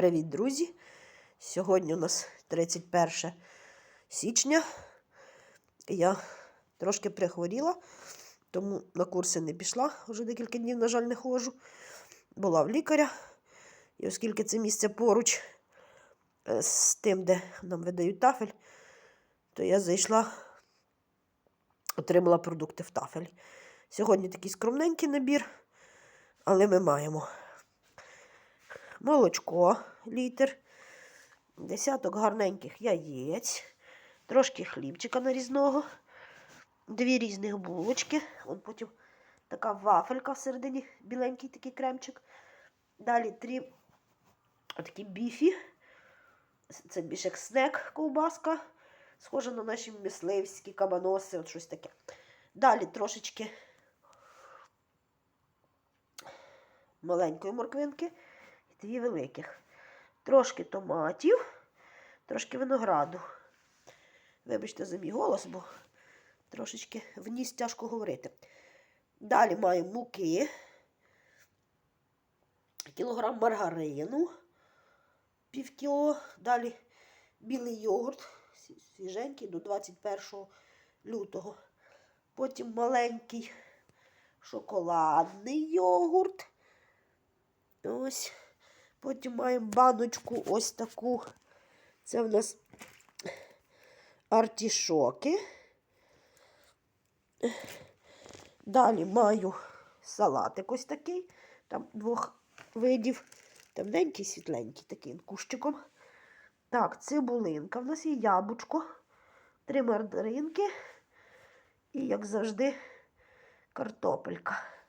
Привіт, друзі! Сьогодні у нас 31 січня. Я трошки прихворіла, тому на курси не пішла. Вже декілька днів, на жаль, не ходжу. Була в лікаря. І оскільки це місце поруч е, з тим, де нам видають тафель, то я зайшла, отримала продукти в тафель. Сьогодні такий скромненький набір, але ми маємо молочко літр, десяток гарненьких яєць, трошки хлібчика нарізного, дві різних булочки. От потім така вафелька всередині, біленький такий кремчик. Далі три такі біфі. Це більше як снек ковбаска. Схоже на наші мисливські кабаноси, от щось таке. Далі трошечки маленької морквинки дві великих. Трошки томатів, трошки винограду. Вибачте за мій голос, бо трошечки в ніс тяжко говорити. Далі маю муки, кілограм маргарину, пів кіло. Далі білий йогурт, свіженький до 21 лютого. Потім маленький шоколадний йогурт. Ось. Потім маємо баночку ось таку. Це в нас артішоки. Далі маю салатик ось такий. Там двох видів. Темненький, світленький, таким кущиком. Так, цибулинка. В нас є яблучко, три мандаринки і, як завжди, картопелька.